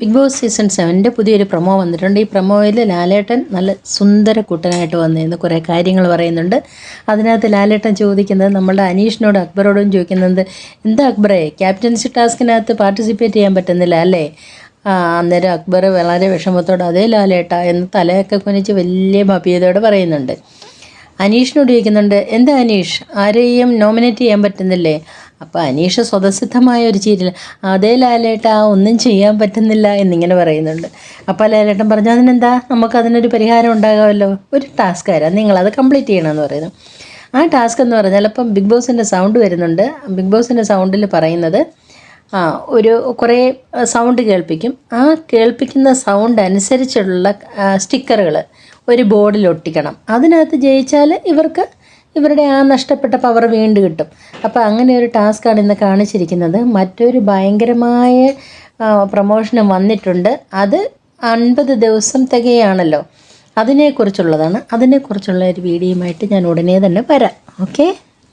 Big boss season സെവന്റെ പുതിയൊരു promo വന്നിട്ടുണ്ട്. ഈ പ്രൊമോയിൽ ലാലേട്ടൻ നല്ല സുന്ദര കുട്ടനായിട്ട് വന്നിരുന്നു. കുറേ കാര്യങ്ങൾ പറയുന്നുണ്ട്. അതിനകത്ത് ലാലേട്ടൻ ചോദിക്കുന്നത് നമ്മളുടെ അനീഷിനോട് അക്ബറോടും ചോദിക്കുന്നത് എന്താ അക്ബറെ ക്യാപ്റ്റൻസി ടാസ്കിനകത്ത് പാർട്ടിസിപ്പേറ്റ് ചെയ്യാൻ പറ്റുന്നില്ല അല്ലേ? അന്നേരം അക്ബർ വളരെ വിഷമത്തോടെ അതേ ലാലേട്ട എന്ന് തലയൊക്കെ കുനിച്ച് വലിയ ഭവ്യതയോടെ പറയുന്നുണ്ട്. അനീഷിനോട് ചോദിക്കുന്നുണ്ട് എന്താ അനീഷ് ആരെയും നോമിനേറ്റ് ചെയ്യാൻ പറ്റുന്നില്ലേ? അപ്പോൾ അനീഷ് സ്വതസിദ്ധമായ ഒരു ചീരിൽ അതേ ലാലേട്ട ഒന്നും ചെയ്യാൻ പറ്റുന്നില്ല എന്നിങ്ങനെ പറയുന്നുണ്ട്. അപ്പോൾ ലാലേട്ടൻ പറഞ്ഞു അതിനെന്താ? നമുക്ക് അതിനൊരു പരിഹാരം ഉണ്ടാകാമല്ലോ. ഒരു ടാസ്ക് തരാം. നിങ്ങളത് കംപ്ലീറ്റ് ചെയ്യണമെന്ന് പറയുന്നു. ആ ടാസ്ക് എന്ന് പറഞ്ഞാൽ ഇപ്പം ബിഗ് ബോസിന്റെ സൗണ്ട് വരുന്നുണ്ട്. ബിഗ് ബോസിന്റെ സൗണ്ടിൽ പറയുന്നത് ആ ഒരു കുറേ സൗണ്ട് കേൾപ്പിക്കും. ആ കേൾപ്പിക്കുന്ന സൗണ്ട് അനുസരിച്ചുള്ള സ്റ്റിക്കറുകൾ ഒരു ബോർഡിൽ ഒട്ടിക്കണം. അതിനകത്ത് ജയിച്ചാൽ ഇവർക്ക് ഇവരുടെ ആ നഷ്ടപ്പെട്ട പവർ വീണ്ടും കിട്ടും. അപ്പോൾ അങ്ങനെ ഒരു ടാസ്ക്കാണ് ഇന്ന് കാണിച്ചിരിക്കുന്നത്. മറ്റൊരു ഭയങ്കരമായ പ്രൊമോഷനും വന്നിട്ടുണ്ട്. അത് അൻപത് ദിവസം തികയാണല്ലോ. അതിനെക്കുറിച്ചുള്ളതാണ്. അതിനെക്കുറിച്ചുള്ള ഒരു വീഡിയോയുമായിട്ട് ഞാൻ ഉടനെ തന്നെ വരാം. ഓക്കെ